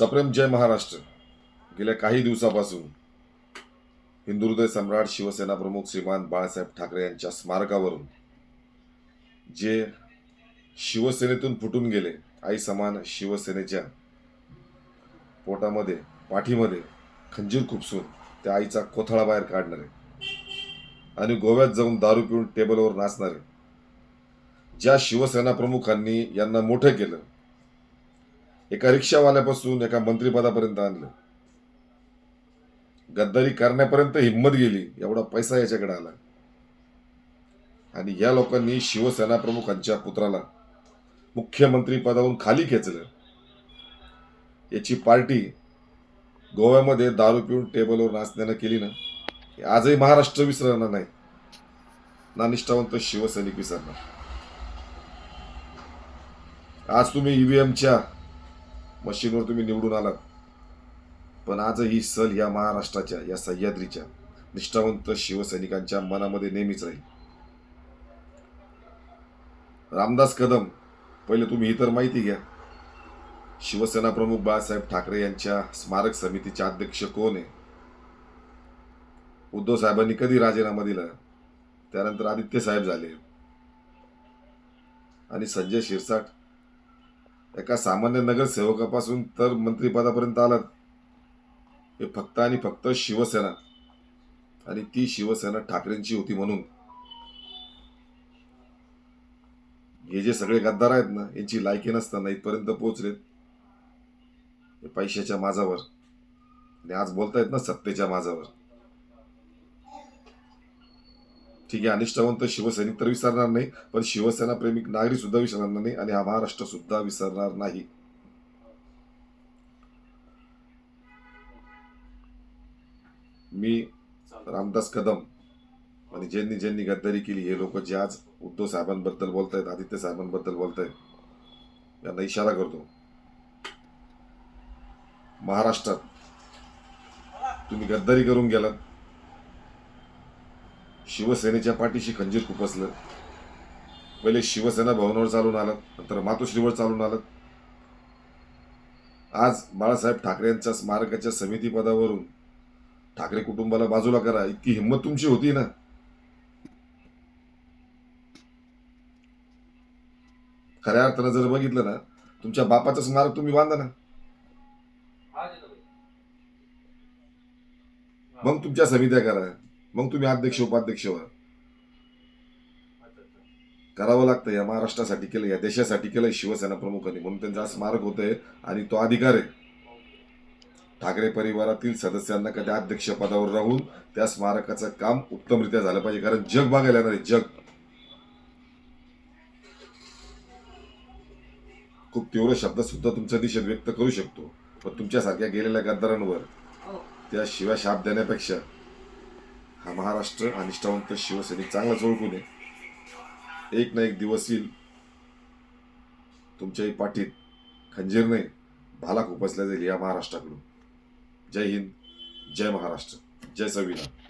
सप्रेम जय महाराष्ट्र. गेल्या काही दिवसापासून हिंदुहृदय सम्राट शिवसेना प्रमुख श्रीमान बाळासाहेब ठाकरे यांच्या स्मारकावरून जे शिवसेनेतून फुटून गेले आई समान शिवसेनेच्या पोटामध्ये पाठीमध्ये खंजीर खुपसून त्या आईचा कोथळा बाहेर काढणारे आणि गोव्यात जाऊन दारू पिऊन टेबलवर नाचणारे ज्या शिवसेना प्रमुखांनी यांना मोठं केलं एका रिक्षावाल्यापासून एका मंत्रिपदापर्यंत आणलं. गद्दारी करण्यापर्यंत हिंमत गेली एवढा पैसा याच्याकडे आला. आणि या लोकांनी शिवसेना प्रमुखांच्या पुत्राला मुख्यमंत्री पदावरून खाली खेचलं. याची पार्टी गोव्यामध्ये दारू पिऊन टेबलवर नाचण्यानं केली ना आजही महाराष्ट्र विसरणार नाही. ना निष्ठावंत शिवसैनिक विसरणार. आज तुम्ही ईव्हीएमच्या मशीनवर तुम्ही निवडून आलात. पण आज ही सल या महाराष्ट्राच्या या सह्याद्रीच्या निष्ठावंत शिवसैनिकांच्या मनामध्ये नेहमीच राहील. रामदास कदम पहिले तुम्ही ही तर माहिती घ्या. शिवसेना प्रमुख बाळासाहेब ठाकरे यांच्या स्मारक समितीचे अध्यक्ष कोण आहे? उद्धव साहेबांनी कधी राजीनामा दिला? त्यानंतर आदित्य साहेब झाले. आणि संजय शिरसाट एका सामान्य नगरसेवकापासून तर मंत्रिपदापर्यंत आलात. हे फक्त आणि फक्त शिवसेना. आणि ती शिवसेना ठाकरेंची होती म्हणून. हे जे सगळे गद्दार आहेत ना यांची लायकी नसताना इथपर्यंत पोहोचलेत. हे पैशाच्या माझावर आणि आज बोलतायत ना सत्तेच्या माझावर ठीक आहे अनिष्टवंत शिवसैनिक तर विसरणार नाही पण शिवसेना प्रेमिक नागरिक सुद्धा विसरणार नाही आणि हा महाराष्ट्र सुद्धा विसरणार नाही. मी रामदास कदम आणि ज्यांनी ज्यांनी गद्दारी केली हे लोक जे आज उद्धव साहेबांबद्दल बोलतायत आदित्य साहेबांबद्दल बोलतायत यांना इशारा करतो. महाराष्ट्रात तुम्ही गद्दारी करून गेलात. शिवसेनेच्या पाठीशी खंजीर खुपसलं पहिले शिवसेना भवनावर चालून आलं नंतर मातोश्रीवर चालून आलं. आज बाळासाहेब ठाकरे यांच्या स्मारकाच्या समिती पदावरून ठाकरे कुटुंबाला बाजूला करा. इतकी हिंमत तुमची होती ना? खऱ्या अर्थानं जर बघितलं ना तुमच्या बापाचं स्मारक तुम्ही बांधा ना. मग तुमच्या समित्या करा. मग तुम्ही अध्यक्ष उपाध्यक्ष व्हा करावं लागतं. या महाराष्ट्रासाठी केलं या देशासाठी केलं शिवसेना प्रमुखांनी. म्हणून त्यांचा स्मारक होतंय आणि तो अधिकार आहे. ठाकरे परिवारातील सदस्यांना कधी अध्यक्ष पदावर राहून त्या स्मारकाचं काम उत्तमरित्या झालं पाहिजे. कारण जग बघायला येणार आहे. जग. खूप तीव्र शब्द सुद्धा तुमच्या दिशेत व्यक्त करू शकतो. पण तुमच्यासारख्या गेलेल्या गद्दारांवर त्या शिवाय शाप देण्यापेक्षा हा महाराष्ट्र अनिष्ठावंत शिवसैनिक चांगलाच ओळखून आहे. एक ना एक दिवस येईल. तुमच्याही पाठीत खंजीर नाही. भाला खुपसल्या जाईल या महाराष्ट्राकडून. जय हिंद जय महाराष्ट्र जय संविधान.